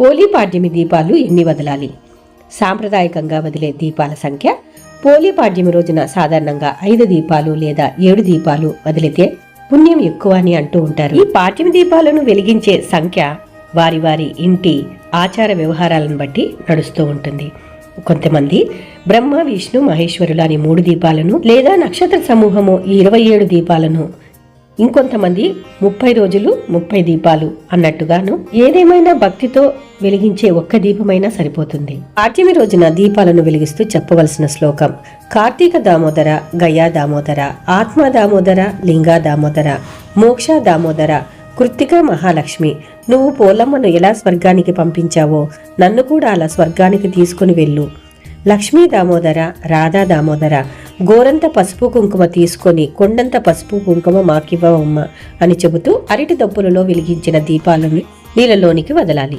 పోలీ పాడ్యమి దీపాలు ఎన్ని వదలాలి? సాంప్రదాయకంగా వదిలే దీపాల సంఖ్య పోలీ పాడ్యమి రోజున సాధారణంగా ఐదు దీపాలు లేదా ఏడు దీపాలు వదిలితే పుణ్యం ఎక్కువ అని అంటూ ఉంటారు. ఈ పాడ్యమి దీపాలను వెలిగించే సంఖ్య వారి వారి ఇంటి ఆచార వ్యవహారాలను బట్టి నడుస్తూ ఉంటుంది. కొంతమంది బ్రహ్మ విష్ణు మహేశ్వరులు అనే మూడు దీపాలను లేదా నక్షత్ర సమూహము ఇరవై ఏడు దీపాలను ఇంకొంతమంది ముప్పై రోజులు ముప్పై దీపాలు అన్నట్టుగాను ఏదేమైనా భక్తితో వెలిగించే ఒక్క దీపమైనా సరిపోతుంది. పాఠ్యమి రోజున దీపాలను వెలిగిస్తూ చెప్పవలసిన శ్లోకం. కార్తీక దామోదర గయా దామోదర ఆత్మ దామోదర లింగా దామోదర మోక్ష దామోదర కృత్తిక మహాలక్ష్మి నువ్వు పోలమ్మను ఎలా స్వర్గానికి పంపించావో నన్ను కూడా అలా స్వర్గానికి తీసుకుని వెళ్ళు. లక్ష్మీ దామోదర రాధా దామోదర గోరంత పసుపు కుంకుమ తీసుకొని కొండంత పసుపు కుంకుమ మాకివ్వవమ్మ అని చెబుతూ అరటి దప్పులలో వెలిగించిన దీపాలను నీళ్ళలోనికి వదలాలి.